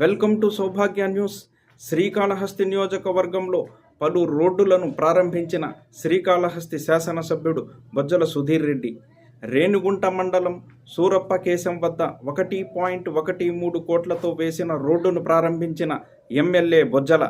Welcome to Saubhagya news. Srikalahasti నియోజకవర్గంలో పలు రోడ్డులను ప్రారంభించిన శ్రీకాళహస్తి శాసనసభ్యుడు బొజ్జల సుధీర్ రెడ్డి. రేణుగుంట మండలం సూరప్ప కేశం వద్ద ఒకటి పాయింట్ ఒకటి మూడు కోట్లతో వేసిన రోడ్డును ప్రారంభించిన MLA Bojjala.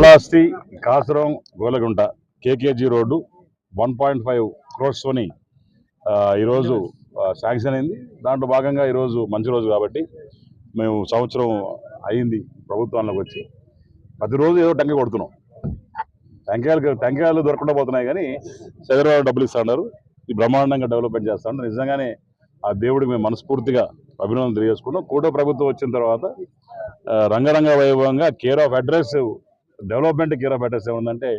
Kalahasti Kasaram Golagunta KKG road one point five క్రోర్స్తోని ఈరోజు శాంక్షన్ అయింది. దాంట్లో భాగంగా ఈరోజు మంచి రోజు కాబట్టి మేము సంవత్సరం అయింది ప్రభుత్వంలోకి వచ్చి. ప్రతిరోజు ఏదో టెంకాయ కొడుతున్నాం. టెంకాయలు టెంకాయలు దొరకకుండా పోతున్నాయి కానీ చంద్రబాబు డబ్బులు ఇస్తున్నారు ఇది బ్రహ్మాండంగా డెవలప్మెంట్ చేస్తాను నిజంగానే ఆ దేవుడికి మేము మనస్ఫూర్తిగా అభినందనలు తెలియజేసుకున్నాం కూటో ప్రభుత్వం వచ్చిన తర్వాత రంగరంగ వైభవంగా care of address development care of ఏముందంటే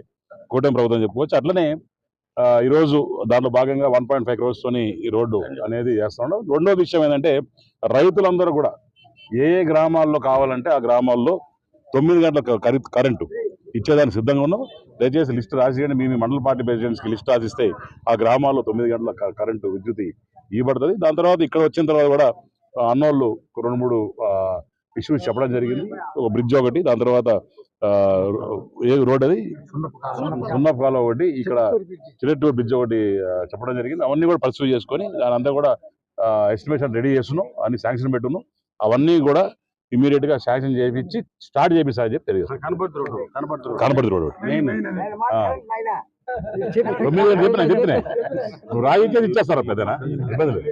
కూటమి ప్రభుత్వం చెప్పుకోవచ్చు. అట్లనే ఈరోజు దాంట్లో భాగంగా వన్ పాయింట్ ఫైవ్ క్రోర్స్తోని ఈ రోడ్డు అనేది చేస్తున్నాం రెండో విషయం ఏంటంటే రైతులందరూ కూడా ఏ ఏ గ్రామాల్లో కావాలంటే ఆ గ్రామాల్లో తొమ్మిది గంటల కరెంటు ఇచ్చేదానికి సిద్ధంగా ఉన్నాం. దయచేసి లిస్ట్ రాసియండి. మీ మీ మండల పార్టీ ప్రెసిడెంట్స్కి లిస్ట్ రాసిస్తే ఆ గ్రామాల్లో తొమ్మిది గంటల కరెంటు విద్యుత్ ఇవ్వబడుతుంది. దాని తర్వాత ఇక్కడ వచ్చిన తర్వాత కూడా అన్నోళ్ళు రెండు మూడు ఇష్యూస్ చెప్పడం జరిగింది. ఒక బ్రిడ్జ్ ఒకటి దాని తర్వాత ఏ రోడ్ అది? సున్నపు కాలువ ఒకటి ఇక్కడ చిరెట్టూరు బ్రిడ్జ్ ఒకటి చెప్పడం జరిగింది. అవన్నీ కూడా పర్సూ చేసుకొని దాని అంతా కూడా ఎస్టిమేషన్ రెడీ చేస్తున్నాం. అన్ని శాంక్షన్ పెట్టున్నాం. అవన్నీ కూడా ఇమీడియట్గా శాంక్షన్ చేయించి స్టార్ట్ చేపిస్తా చెప్పి తెలియదు. కనపడుతుంది రోడ్. తొమ్మిది వేలు చెప్పిన చెప్పిన. నువ్వు రాయితే ఇచ్చేస్తారా పెద్దనా? ఇబ్బంది లేదు.